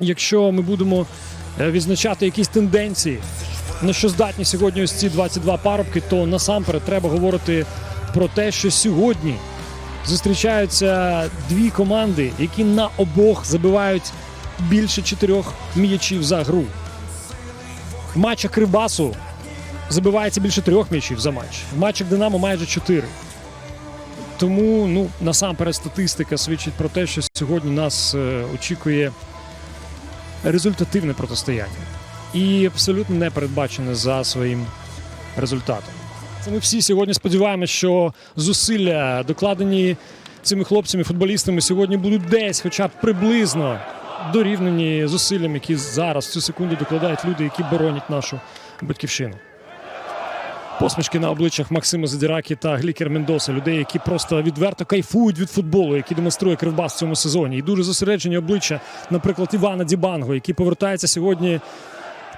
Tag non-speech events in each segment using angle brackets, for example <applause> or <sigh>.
якщо ми будемо е, відзначати якісь тенденції, на що здатні сьогодні ось ці 22 парубки, то насамперед треба говорити про те, що сьогодні зустрічаються дві команди, які на обох забивають більше чотирьох м'ячів за гру. В матчах Кривбасу забивається більше трьох м'ячів за матч. В матчах Динамо майже чотири. Тому ну насамперед статистика свідчить про те, що сьогодні нас е, очікує результативне протистояння і абсолютно не передбачене за своїм результатом. Це ми всі сьогодні сподіваємося, що зусилля, докладені цими хлопцями, футболістами, сьогодні будуть десь, хоча б приблизно дорівнені зусиллям, які зараз в цю секунду докладають люди, які боронять нашу батьківщину. Посмішки на обличчях Максима Задіракі та Глікер Мендоса, людей, які просто відверто кайфують від футболу, які демонструє Кривбас в цьому сезоні. І дуже зосереджені обличчя, наприклад, Івана Дібанго, який повертається сьогодні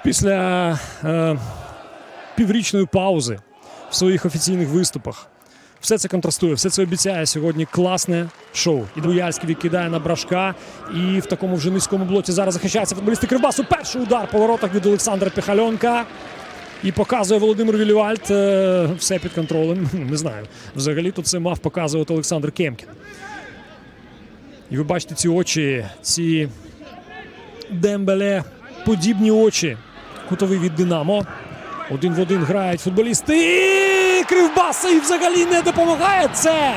після е, піврічної паузи в своїх офіційних виступах. Все це контрастує, все це обіцяє сьогодні класне шоу. І Буяльський відкидає на брашка. І в такому вже низькому блоці зараз захищається футболісти Кривбасу. Перший удар по воротах від Олександра Піхальонка. І показує Володимир Вілівальд е, все під контролем. <laughs> Не знаю. Взагалі то це мав показувати Олександр Кемкін. І ви бачите ці очі, ці Дембеле, подібні очі. Кутовий від Динамо. Один в один грають футболісти. Кривбаса і взагалі не допомагає це.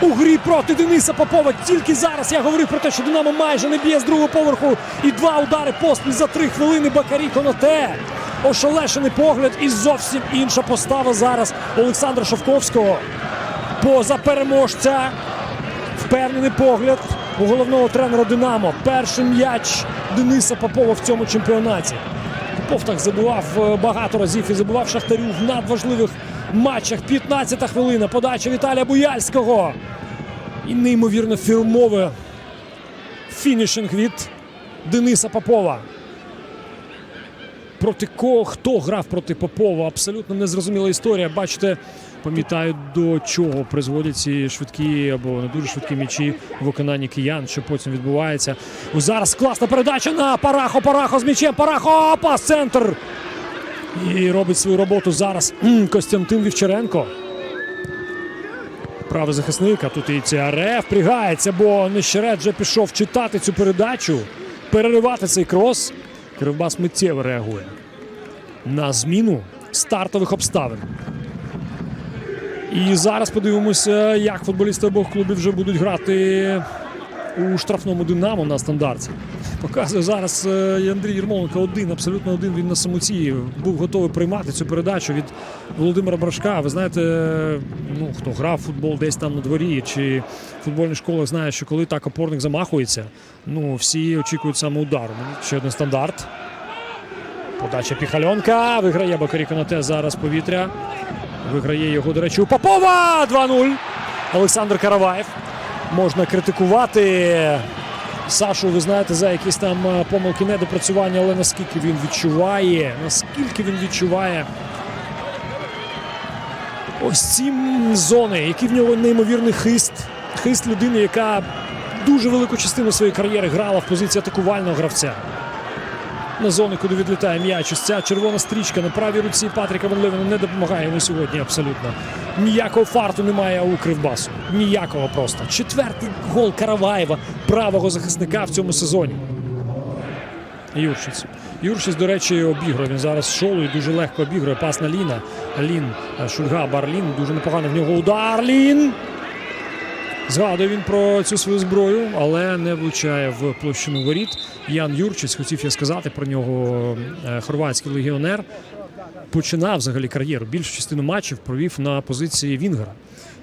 У грі проти Дениса Попова. Тільки зараз я говорив про те, що Динамо майже не б'є з другого поверху. І два удари поспіль за три хвилини Бакарі Коноте. Ошелешений погляд і зовсім інша постава зараз Олександра Шовковського. Поза переможця. Впевнений погляд у головного тренера Динамо. Перший м'яч Дениса Попова в цьому чемпіонаті. Попов так забивав е, багато разів і забивав Шахтарю в надважливих матчах. 15-та хвилина. Подача Віталія Буяльського. І неймовірно фірмове фінішинг від Дениса Попова. Проти кого хто грав проти Попова? Абсолютно незрозуміла історія. Бачите, пам'ятають до чого призводять ці швидкі або не дуже швидкі м'ячі в виконанні киян, що потім відбувається. Ось зараз класна передача на Парахо. Парахо з м'ячем. Парахо пас центр. І робить свою роботу зараз Костянтин Вівчаренко. Правий захисник, а тут і ЦРФ впрягається, бо Нещерет вже пішов читати цю передачу, переривати цей крос. Кривбас миттєво реагує на зміну стартових обставин. І зараз подивимося, як футболісти обох клубів вже будуть грати у штрафному динамо на стандарті. Показує зараз е, Андрій Єрмоленко один, абсолютно один. Він на самоті був готовий приймати цю передачу від Володимира Брашка. Ви знаєте, ну хто грав в футбол десь там на дворі чи в футбольних школах знає, що коли так опорник замахується, ну всі очікують саме удару. Ну, Ще один стандарт. Подача Піхальонка. Виграє Бакарі Конате зараз повітря. Виграє його, до речі, у Попова 2-0. Олександр Караваєв. Можна критикувати Сашу, ви знаєте, за якісь там е, помилки недопрацювання, але наскільки він відчуває, наскільки він відчуває ось ці зони, які в нього неймовірний хист. Хист людини, яка дуже велику частину своєї кар'єри грала в позиції атакувального гравця. На зони, куди відлітає м'яч. Ось ця червона стрічка на правій руці Патріка Ван Левена не допомагає йому сьогодні абсолютно. Ніякого фарту немає у Кривбасу. Ніякого просто. Четвертий гол Караваєва, правого захисника в цьому сезоні. Юршиць. Юршиць, до речі, обігрує. Він зараз шолу і дуже легко обігрує. Пас на Ліна. Лін, е, Шульга, Барлін. Дуже непогано в нього удар. Лін. Згадує він про цю свою зброю, але не влучає в площину воріт. Ян Юрчиць, хотів я сказати про нього е, хорватський легіонер. Починав взагалі кар'єру. Більшу частину матчів провів на позиції Вінгера.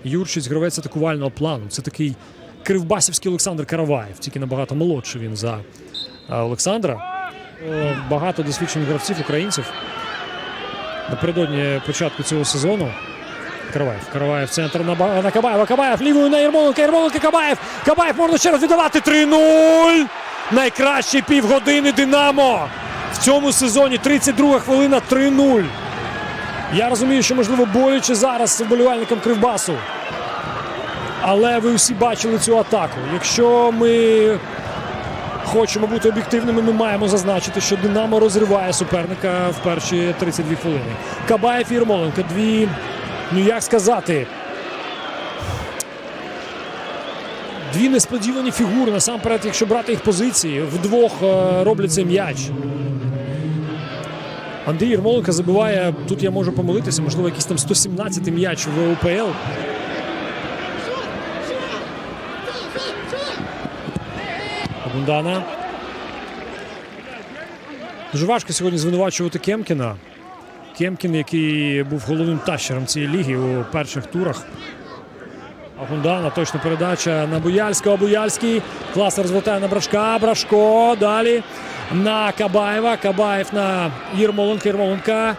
Юрчиць гравець атакувального плану. Це такий кривбасівський Олександр Караваєв, тільки набагато молодший він за е, Олександра. Е, Багато досвідчених гравців українців напередодні початку цього сезону. Караваєв. Караваєв центр на, на Кабаєва. Кабаєв лівою на Ярмоленка. Ярмоленка Кабаєв. Кабаєв можна ще раз віддавати. 3-0. Найкращі півгодини Динамо. В цьому сезоні 32 хвилина 3-0. Я розумію, що можливо боляче зараз вболівальникам Кривбасу. Але ви всі бачили цю атаку. Якщо ми хочемо бути об'єктивними, ми маємо зазначити, що Динамо розриває суперника в перші 32 хвилини. Кабаєв і Ярмоленко. Дві, ну як сказати, дві несподівані фігури. Насамперед, якщо брати їх позиції, вдвох е, роблять цей м'яч. Андрій Ярмоленко забиває, тут я можу помилитися, можливо, якийсь там 117-й м'яч в УПЛ. Бундана. Дуже важко сьогодні звинувачувати Кемкіна. Кемкін, який був головним тащером цієї ліги у перших турах. А Гундана точно передача на Буяльського. Буяльський класно розвертає на Брашка. Брашко. Далі на Кабаєва. Кабаєв на Єрмоленка. Єрмоленка.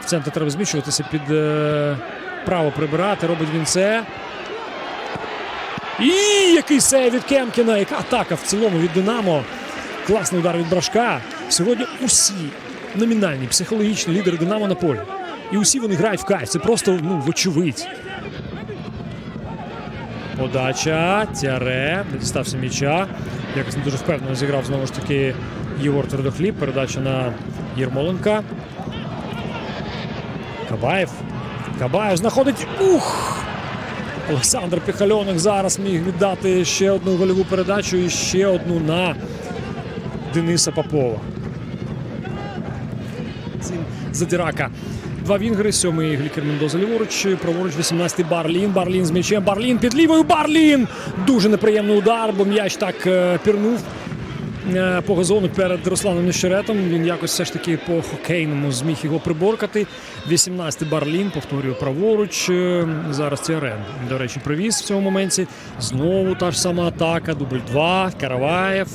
В центр треба зміщуватися під е, право прибирати. Робить він це. І який сейв від Кемкіна. Яка атака в цілому від Динамо. Класний удар від Брашка. Сьогодні усі номінальні психологічні лідери Динамо на полі. І усі вони грають в кайф. Це просто ну, вочевидь. Подача. Тяре. Не дістався м'яча. Якось не дуже впевнено зіграв знову ж таки Єгор Твердохліб. Передача на Єрмоленка. Кабаєв. Кабаєв знаходить. Ух! Олександр Піхальоник зараз міг віддати ще одну гольову передачу і ще одну на Дениса Попова. Цим Задирака. Два вінгери, сьомий Глікер Мендоза ліворуч, праворуч 18-й Барлін. Барлін з м'ячем. Барлін під лівою. Барлін! Дуже неприємний удар, бо м'яч так е, пірнув е, по газону перед Русланом Нещеретом. Він якось все ж таки по хокейному зміг його приборкати. 18-й Барлін, повторюю, праворуч. Е, Зараз Тіарен, до речі, привіз в цьому моменті. Знову та ж сама атака. Дубль 2. Караваєв.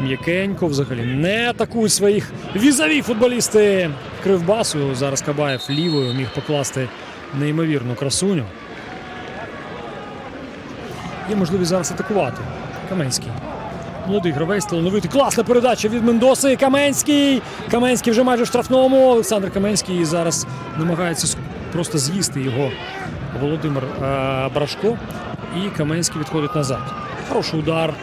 М'якенько взагалі не атакують своїх візові футболісти Кривбасу. Зараз Кабаєв лівою міг покласти неймовірну красуню. Є можливість зараз атакувати. Каменський. Молодий гравець, талановитий. Класна передача від Мендоси. Каменський. Каменський вже майже в штрафному. Олександр Каменський зараз намагається просто з'їсти його Володимир е, Брашко. І Каменський відходить назад. Хороший удар.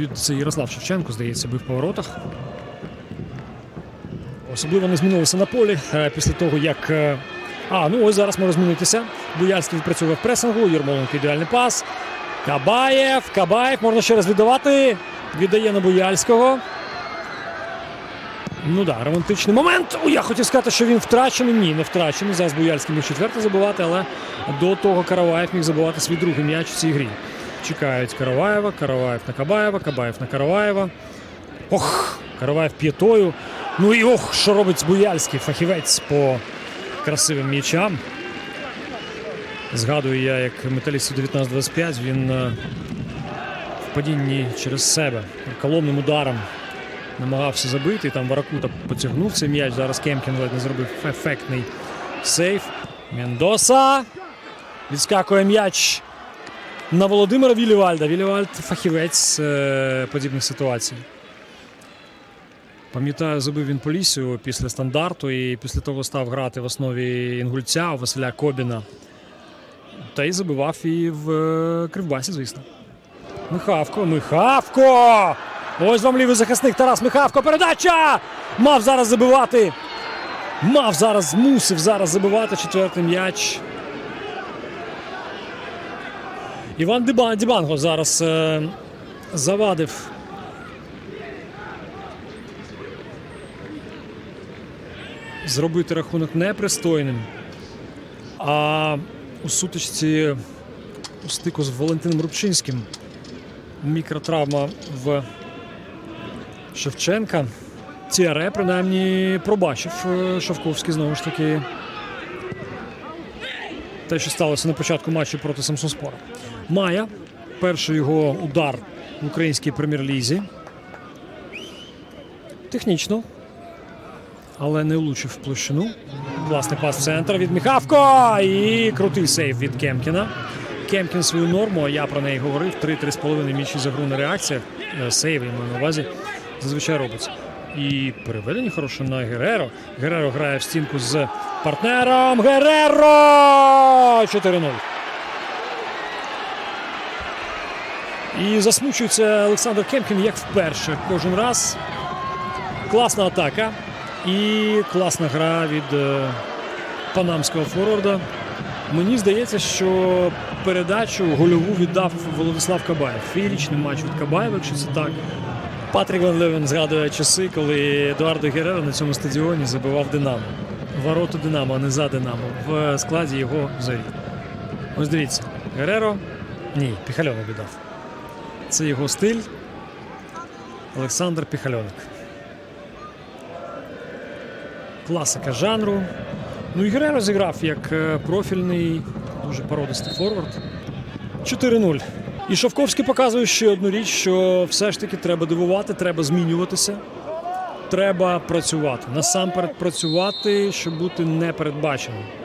Від це Ярослав Шевченко, здається, бив по воротах. Особливо не змінилося на полі е, після того, як. е, А, ну ось зараз може змінитися. Буяльський відпрацьовує в пресингу, Єрмоленко ідеальний пас. Кабаєв, Кабаєв можна ще раз віддавати. Віддає на Буяльського. Ну да, романтичний момент. О, я хотів сказати, що він втрачений. Ні, не втрачений. Зараз Буяльський міг четвертий забивати, але до того Караваєв міг забивати свій другий м'яч у цій грі. Чекають Караваєва, Караваєв на Кабаєва, Кабаєв на Караваєва. Ох, Караваєв п'ятою. Ну і ох, що робить Буяльський фахівець по красивим м'ячам. Згадую я, як металістів 19-25 він е, в падінні через себе коломним ударом намагався забити. і Там Варакута потягнув цей м'яч. Зараз Кемкін ледь не зробив ефектний сейф. Мендоса. Відскакує м'яч на Володимира Вілівальда. Вілівальд фахівець е, подібних ситуацій. Пам'ятаю, забив він Полісію після стандарту і після того став грати в основі інгульця Василя Кобіна. Та й забивав і в е, Кривбасі, звісно. Михавко, Михавко! Ось вам лівий захисник Тарас Михавко. Передача! Мав зараз забивати. Мав зараз, мусив зараз забивати четвертий м'яч. Іван Дібанго зараз е, завадив. Зробити рахунок непристойним. А у сутичці у стику з Валентином Рубчинським мікротравма в Шевченка. Тіаре, принаймні, пробачив е, Шовковський знову ж таки. Те, що сталося на початку матчу проти Самсонспора. Майя. Перший його удар в українській прем'єр-лізі. Технічно. Але не влучив в площину. Класний пас центр від Міхавко. І крутий сейф від Кемкіна. Кемкін свою норму, а я про неї говорив. 3-3,5 м'ячі за гру на реакціях. Е, Сейв я маю на увазі. Зазвичай робиться. І переведення хороше на Гереро. Гереро грає в стінку з партнером. Гереро! 4-0. І засмучується Олександр Кемкін як вперше кожен раз. Класна атака і класна гра від е, панамського форварда. Мені здається, що передачу гольову віддав Володислав Кабаєв. Феєрічний матч від Кабаєва, якщо це так. Патрік Ван Левен згадує часи, коли Едуардо Герера на цьому стадіоні забивав Динамо. Ворота Динамо, а не за Динамо. В складі його зорі. Ось дивіться, Гереро. Ні, Піхальонок віддав. Це його стиль. Олександр Піхальоник. Класика жанру. Ну і Гереро зіграв як е, профільний, дуже породистий форвард. 4-0. І Шовковський показує ще одну річ, що все ж таки треба дивувати, треба змінюватися. Треба працювати. Насамперед працювати, щоб бути непередбаченим. –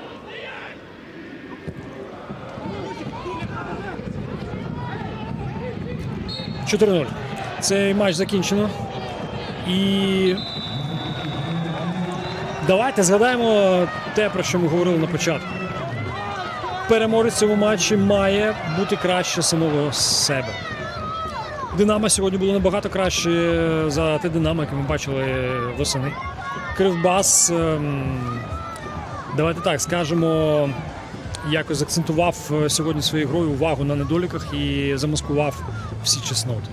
4-0. Цей матч закінчено. І давайте згадаємо те, про що ми говорили на початку. Переможець цьому матчі має бути краще самого себе. Динамо сьогодні було набагато краще за те Динамо, яке ми бачили восени. Кривбас, ем, давайте так скажемо, якось акцентував сьогодні своєю грою увагу на недоліках і замаскував всі чесноти.